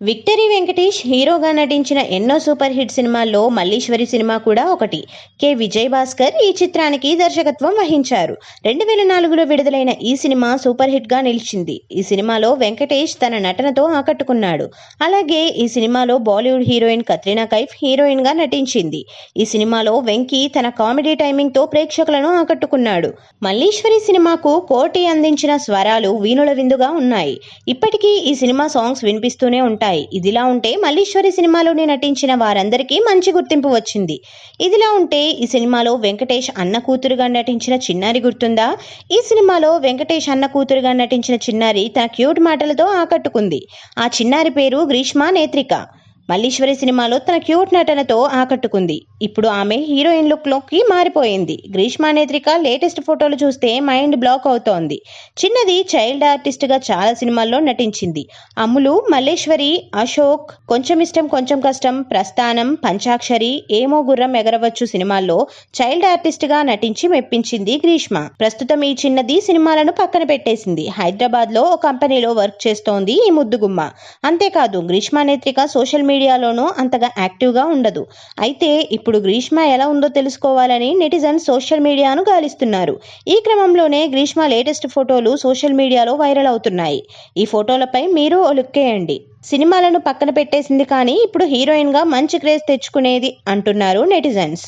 Victory Venkatesh హీరోగా నటించిన ఎన్నో సూపర్ హిట్ సినిమాల్లో మల్లీశ్వరి సినిమా కూడా ఒకటి. కె. విజయ్ భాస్కర్ ఈ చిత్రానికి దర్శకత్వం వహించారు. రెండు వేల నాలుగులో విడుదలైన ఈ సినిమా సూపర్ హిట్గా నిలిచింది. ఈ సినిమాలో వెంకటేష్ తన నటనతో ఆకట్టుకున్నాడు. అలాగే ఈ సినిమాలో బాలీవుడ్ హీరోయిన్ కత్రినా కైఫ్ హీరోయిన్గా నటించింది. ఈ సినిమాలో వెంకీ తన కామెడీ టైమింగ్తో ప్రేక్షకులను ఆకట్టుకున్నాడు. మల్లీశ్వరి సినిమాకు కోటి అందించిన స్వరాలు వీణుల విందుగా ఉన్నాయి. ఇప్పటికీ ఈ సినిమా సాంగ్స్ వినిపిస్తూనే ఉంటాయి. ఇదిలా ఉంటే మల్లీశ్వరి సినిమాలోనే నటించిన వారందరికీ మంచి గుర్తింపు వచ్చింది. ఇదిలా ఉంటే ఈ సినిమాలో వెంకటేష్ అన్న కూతురుగా నటించిన చిన్నారి గుర్తుందా? ఈ సినిమాలో వెంకటేష్ అన్న కూతురుగా నటించిన చిన్నారి తన క్యూట్ మాటలతో ఆకట్టుకుంది. ఆ చిన్నారి పేరు గ్రీష్మా నేత్రిక. మల్లీశ్వరి సినిమాలో తన క్యూట్ నటనతో ఆకట్టుకుంది. ఇప్పుడు ఆమె హీరోయిన్ లుక్లోకి మారిపోయింది. గ్రీష్మా నేత్రిక లేటెస్ట్ ఫోటోలు చూస్తే మైండ్ బ్లాక్ అవుతోంది. చిన్నది చైల్డ్ ఆర్టిస్ట్గా చాలా సినిమాల్లో నటించింది. అమ్ములు మల్లేశ్వరి అశోక్ కొంచెం ఇష్టం కొంచెం కష్టం ప్రస్థానం పంచాక్షరి ఏమో గుర్రం ఎగరవచ్చు సినిమాల్లో చైల్డ్ ఆర్టిస్ట్గా నటించి మెప్పించింది గ్రీష్మ. ప్రస్తుతం ఈ చిన్నది సినిమాలను పక్కన పెట్టేసింది. హైదరాబాద్లో ఓ కంపెనీలో వర్క్ చేస్తోంది ఈ ముద్దుగుమ్మ. అంతేకాదు గ్రీష్మ నేత్రిక సోషల్ మీడియాలోనూ అంతగా యాక్టివ్గా ఉండదు. అయితే ఇప్పుడు గ్రీష్మ ఎలా ఉందో తెలుసుకోవాలని నెటిజన్స్ సోషల్ మీడియాను గాలిస్తున్నారు. ఈ క్రమంలోనే గ్రీష్మ లేటెస్ట్ ఫోటోలు సోషల్ మీడియాలో వైరల్ అవుతున్నాయి. ఈ ఫోటోలపై మీరు ఓ సినిమాలను పక్కన పెట్టేసింది కానీ ఇప్పుడు హీరోయిన్గా మంచి క్రేజ్ తెచ్చుకునేది అంటున్నారు నెటిజన్స్.